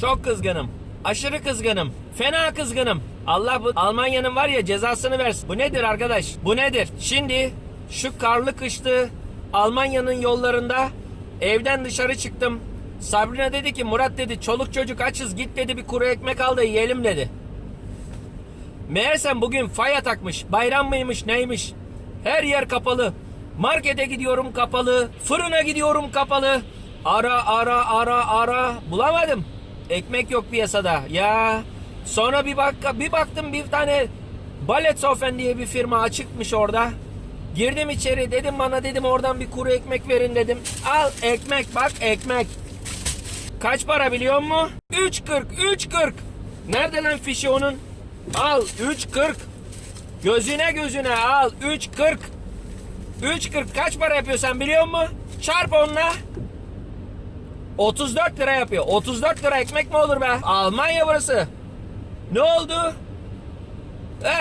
Çok kızgınım. Aşırı kızgınım. Fena kızgınım. Allah bu Almanya'nın var ya cezasını versin. Bu nedir arkadaş? Bu nedir? Şimdi şu karlı kışlı Almanya'nın yollarında evden dışarı çıktım. Sabrina dedi ki Murat dedi çoluk çocuk açız git dedi bir kuru ekmek al da yiyelim dedi. Meğersem bugün faya takmış. Bayram mıymış neymiş? Her yer kapalı. Markete gidiyorum kapalı. Fırına gidiyorum kapalı. Ara ara ara ara. Bulamadım. Ekmek yok piyasada. Ya. Sonra bir bak bir baktım bir tane Baletsofen diye bir firma açıkmış orada. Girdim içeri dedim bana dedim oradan bir kuru ekmek verin dedim. Al ekmek bak ekmek. Kaç para biliyor musun? 3.40 3.40. Nerede lan fişi onun? Al 3.40. Gözüne gözüne al 3.40. 3.40 kaç para yapıyor sen biliyor musun? Çarp onunla. 34 lira yapıyor. 34 lira ekmek mi olur be? Almanya burası. Ne oldu? Ee,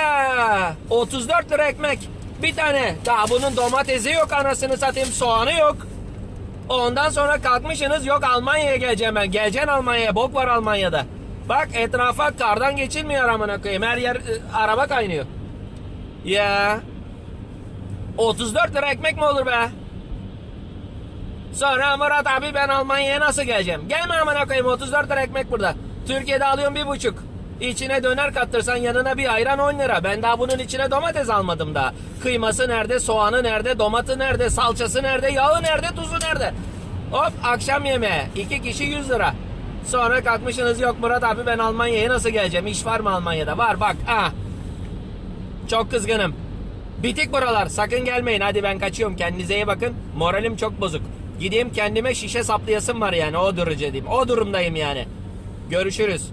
34 lira ekmek. Bir tane. Daha bunun domatesi yok anasını satayım soğanı yok. Ondan sonra kalkmışsınız yok Almanya'ya geleceğim ben. Geleceksin Almanya'ya. Bok var Almanya'da. Bak etrafa kardan geçilmiyor amına koyayım. Her yer e, araba kaynıyor. Ya. 34 lira ekmek mi olur be? Sonra Murat abi ben Almanya'ya nasıl geleceğim? Gelme amına koyayım 34 lira ekmek burada. Türkiye'de alıyorum bir buçuk. İçine döner kattırsan yanına bir ayran 10 lira. Ben daha bunun içine domates almadım daha. Kıyması nerede, soğanı nerede, domatı nerede, salçası nerede, yağı nerede, tuzu nerede? Hop akşam yemeği. iki kişi 100 lira. Sonra kalkmışsınız yok Murat abi ben Almanya'ya nasıl geleceğim? İş var mı Almanya'da? Var bak. Ah. Çok kızgınım. Bitik buralar. Sakın gelmeyin. Hadi ben kaçıyorum. Kendinize iyi bakın. Moralim çok bozuk. Gideyim kendime şişe saplayasım var yani. O derece diyeyim. O durumdayım yani. Görüşürüz.